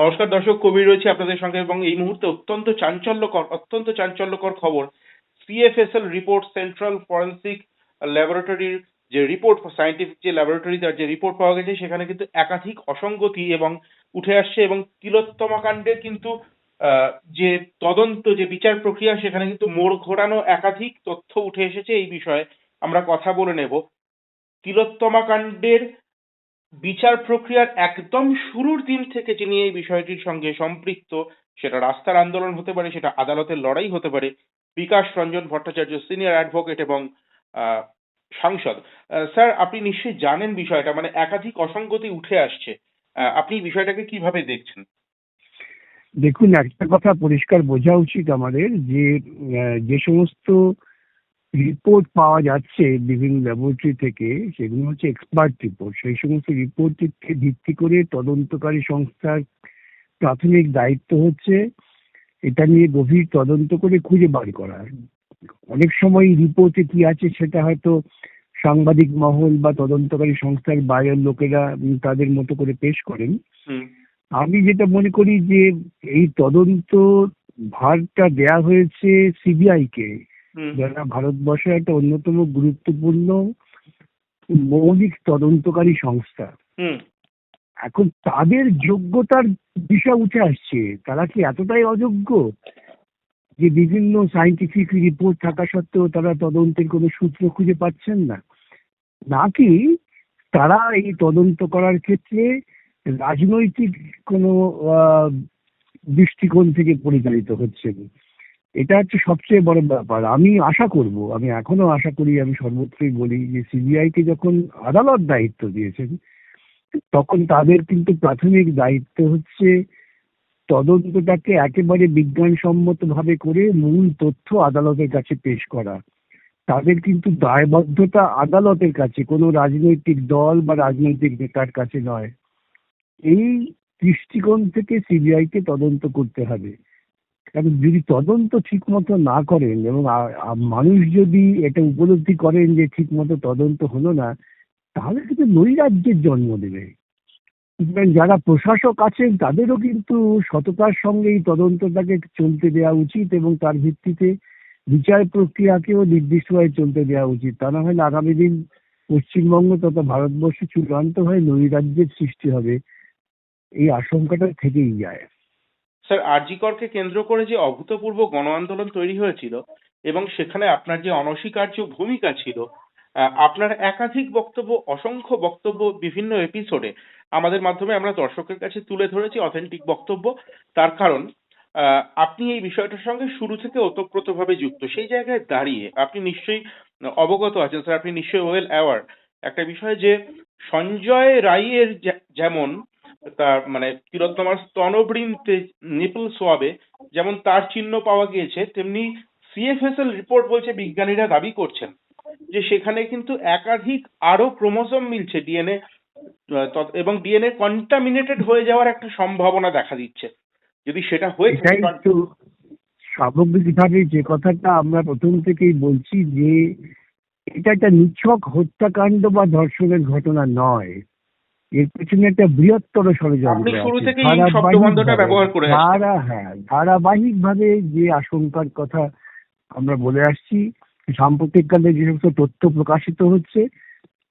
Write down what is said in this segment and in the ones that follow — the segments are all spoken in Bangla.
নমস্কার দর্শক কবির রয়েছে আপনাদের সঙ্গে এবং এই মুহূর্তে অত্যন্ত চাঞ্চল্যকর অত্যন্ত চাঞ্চল্যকর খবর সিএফএসএল রিপোর্ট সেন্ট্রাল ফরেন্সিক ল্যাবরেটরির যে রিপোর্ট সায়েন্টিফিক যে ল্যাবরেটরি তার যে রিপোর্ট পাওয়া গেছে, সেখানে কিন্তু একাধিক অসঙ্গতি এবং উঠে আসছে এবং তিলোত্তমা কাণ্ডের কিন্তু যে তদন্ত, যে বিচার প্রক্রিয়া, সেখানে কিন্তু মোড় ঘোরানো একাধিক তথ্য উঠে এসেছে, এই বিষয়ে আমরা কথা বলে নেব। তিলোত্তমা কাণ্ডের বিচার প্রক্রিয়ার একদম শুরুর দিন থেকে যিনি এই বিষয়টির সঙ্গে সম্পৃক্ত, সেটা রাস্তার আন্দোলন হতে পারে, সেটা আদালতের লড়াই হতে পারে, বিকাশ রঞ্জন ভট্টাচার্য সিনিয়র অ্যাডভোকেট এবং সাংসদ। স্যার, আপনি নিশ্চয়ই জানেন বিষয়টা মানে একাধিক অসঙ্গতি উঠে আসছে। আপনি বিষয়টাকে কীভাবে দেখছেন? দেখুন, একটা কথা পরিষ্কার বোঝা উচিত আমাদের যে যে সমস্ত রিপোর্ট পাওয়া যাচ্ছে বিভিন্ন ল্যাবরেটরি থেকে সেগুলো হচ্ছে এক্সপার্ট রিপোর্ট সেই সমস্ত রিপোর্টকে ভিত্তি করে তদন্তকারী সংস্থার প্রাথমিক দায়িত্ব হচ্ছে এটা নিয়ে গভীর তদন্ত করে খুঁজে বার করা। অনেক সময় রিপোর্টে কি আছে সেটা হয়তো সাংবাদিক মহল বা তদন্তকারী সংস্থার বাইরের লোকেরা তাদের মতো করে পেশ করেন। আমি যেটা মনে করি যে এই তদন্ত ভারটা দেয়া হয়েছে সিবিআই কে। যারা ভারতবর্ষের একটা অন্যতম গুরুত্বপূর্ণ মৌলিক তদন্তকারী সংস্থা। এখন তাদের যোগ্যতার বিষয় উঠে আসছে। তারা কি এতটাই অযোগ্য যে বিভিন্ন সাইন্টিফিক রিপোর্ট থাকা সত্ত্বেও তারা তদন্তের কোনো সূত্র খুঁজে পাচ্ছেন না? নাকি তারা এই তদন্ত করার ক্ষেত্রে রাজনৈতিক কোনো আহ, দৃষ্টিকোণ থেকে পরিচালিত হচ্ছেন? এটা হচ্ছে সবচেয়ে বড় ব্যাপার। আমি আশা করব, আমি এখনও আশা করি, আমি সর্বত্রই বলি যে সিবিআই কে যখন আদালত দায়িত্ব দিয়েছেন, তখন তাদের কিন্তু প্রাথমিক দায়িত্ব হচ্ছে তদন্তটাকে একেবারে বিজ্ঞানসম্মত ভাবে করে মূল তথ্য আদালতের কাছে পেশ করা। তাদের কিন্তু দায়বদ্ধতা আদালতের কাছে, কোনো রাজনৈতিক দল বা রাজনৈতিক নেতার কাছে নয়। এই দৃষ্টিকোণ থেকে সিবিআই কে তদন্ত করতে হবে। কারণ যদি তদন্ত ঠিক মতো না করেন এবং মানুষ যদি এটা উপলব্ধি করেন যে ঠিক মতো তদন্ত হলো না, তাহলে কিন্তু নৈরাজ্যের জন্ম দেবে। যারা প্রশাসক আছেন, তাদেরও কিন্তু সততার সঙ্গে এই তদন্তটাকে চলতে দেওয়া উচিত এবং তার ভিত্তিতে বিচার প্রক্রিয়াকেও নির্দিষ্টভাবে চলতে দেওয়া উচিত। তা না হলে আগামী দিন পশ্চিমবঙ্গ তথা ভারতবর্ষে চূড়ান্তভাবে নৈরাজ্যের সৃষ্টি হবে। এই আশঙ্কাটা থেকেই যায়। স্যার, আরজিকরকে কেন্দ্র করে যে অভূতপূর্ব গণ আন্দোলন তৈরি হয়েছিল এবং সেখানে আপনার যে অনস্বীকার্য ভূমিকা ছিল আপনার একাধিক বক্তব্য, অসংখ্য বক্তব্য, বিভিন্ন এপিসোডে আমাদের মাধ্যমে আমরা দর্শকের কাছে তুলে ধরেছি অথেন্টিক বক্তব্য। তার কারণ আপনি এই বিষয়টার সঙ্গে শুরু থেকে ওতপ্রোতভাবে যুক্ত। সেই জায়গায় দাঁড়িয়ে আপনি নিশ্চয়ই অবগত আছেন, স্যার, আপনি নিশ্চয়ই ওয়েল অ্যাওয়ার একটা বিষয় যে সঞ্জয় রায়ের যেমন তার মানে তিলোত্তমার স্তনবৃন্তে নিপল সোয়াবে যেমন তার চিহ্ন পাওয়া গিয়েছে, তেমনি সিএফএসএল রিপোর্ট বলছে বিজ্ঞানীরা দাবি করছেন যে সেখানে কিন্তু একাধিক আরও ক্রোমোসোম মিলছে ডিএনএ এবং ডিএনএ কন্টামিনেটেড হয়ে যাওয়ার একটা সম্ভাবনা দেখা দিচ্ছে। যদি সেটা হয়ে থাকে সামগ্রিকভাবে যে কথাটা আমরা প্রথম থেকেই বলছি যে এটা একটা নিছক হত্যাকাণ্ড বা ধর্ষণের ঘটনা নয়। এর পেছনে একটা বৃহত্তর ষড়যন্ত্র আপনি শুরু আছে। থেকেই এই শব্দবন্ধটা ধারাবাহিকভাবে- ব্যবহার করে আসছেন। ধারা হ্যাঁ যে আশঙ্কার কথা আমরা বলে আসছি সাম্প্রতিককালে যে সমস্ত তথ্য প্রকাশিত হচ্ছে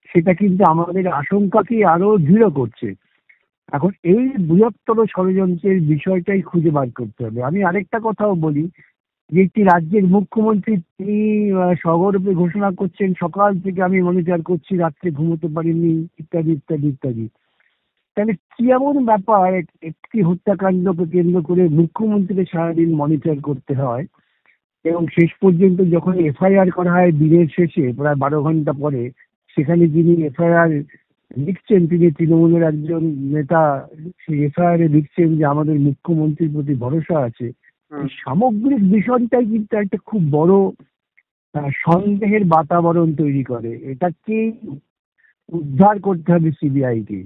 সেটা কিন্তু আমাদের আশঙ্কাকে আরও দৃঢ় করছে এখন এই বৃহত্তর ষড়যন্ত্রের বিষয়টাই খুঁজে বার করতে হবে আমি আরেকটা কথাও বলি যে একটি রাজ্যের মুখ্যমন্ত্রী তিনি সগর্বে ঘোষণা করছেন, সকাল থেকে আমি মনিটর করছি, রাত্রে ঘুমোতে পারিনি, ইত্যাদি ইত্যাদি ইত্যাদি। তাহলে কি এমন ব্যাপার, একটি হত্যাকাণ্ডকে কেন্দ্র করে মুখ্যমন্ত্রীকে সারাদিন মনিটর করতে হয়? এবং শেষ পর্যন্ত যখন এফআইআর করা হয় দিনের শেষে, প্রায় বারো ঘণ্টা পরে, সেখানে যিনি এফআইআর লিখছেন, তিনি তৃণমূলের একজন নেতা, সেই এফআইআর লিখছেন যে আমাদের মুখ্যমন্ত্রীর প্রতি ভরসা আছে। সামগ্রিক বিষয়টাই কিন্তু একটা খুব বড় সন্দেহের বাতাবরণ তৈরি করে। এটাকে উদ্ধার করতে হবে সিবিআই কে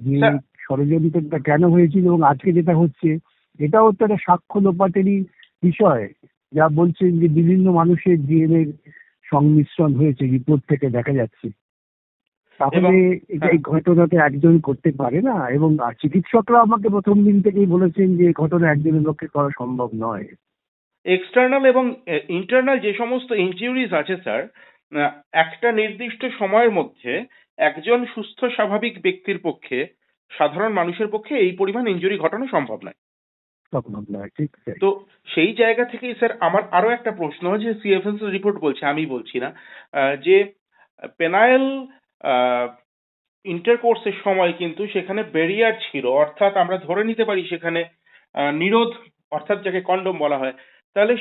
যে ষড়যন্ত্রটা কেন হয়েছিল এবং আজকে যেটা হচ্ছে এটাও তো একটা সাক্ষ্য লোপাটেরই বিষয়। যা বলছেন যে বিভিন্ন মানুষের ডিএনএ সংমিশ্রণ হয়েছে রিপোর্ট থেকে দেখা যাচ্ছে। তাহলে এই ঘটনাতে একজন করতে পারে না এবং চিকিৎসকরা আমাকে প্রথম দিন থেকেই বলেছেন যে ঘটনা একজনের পক্ষে করা সম্ভব নয়। এক্সটার্নাল এবং ইন্টারনাল যে সমস্ত ইনজুরিজ আছে স্যার একটা নির্দিষ্ট সময়ের মধ্যে একজন সুস্থ স্বাভাবিক ব্যক্তির পক্ষে সাধারণ মানুষের পক্ষে এই পরিমাণ ইনজুরি ঘটানো সম্ভব নয়। সম্ভব নয় তো সেই জায়গা থেকেই স্যার আমার আরও একটা প্রশ্ন যে সিএফএস রিপোর্ট বলছে আমি বলছি না যে পেনাইল ইন্টারকোর্সের সময় কিন্তু সেখানে ব্যারিয়ার ছিল। অর্থাৎ আমরা ধরে নিতে পারি সেখানে নিরোধ, অর্থাৎ যাকে কন্ডম বলা হয়। তাহলে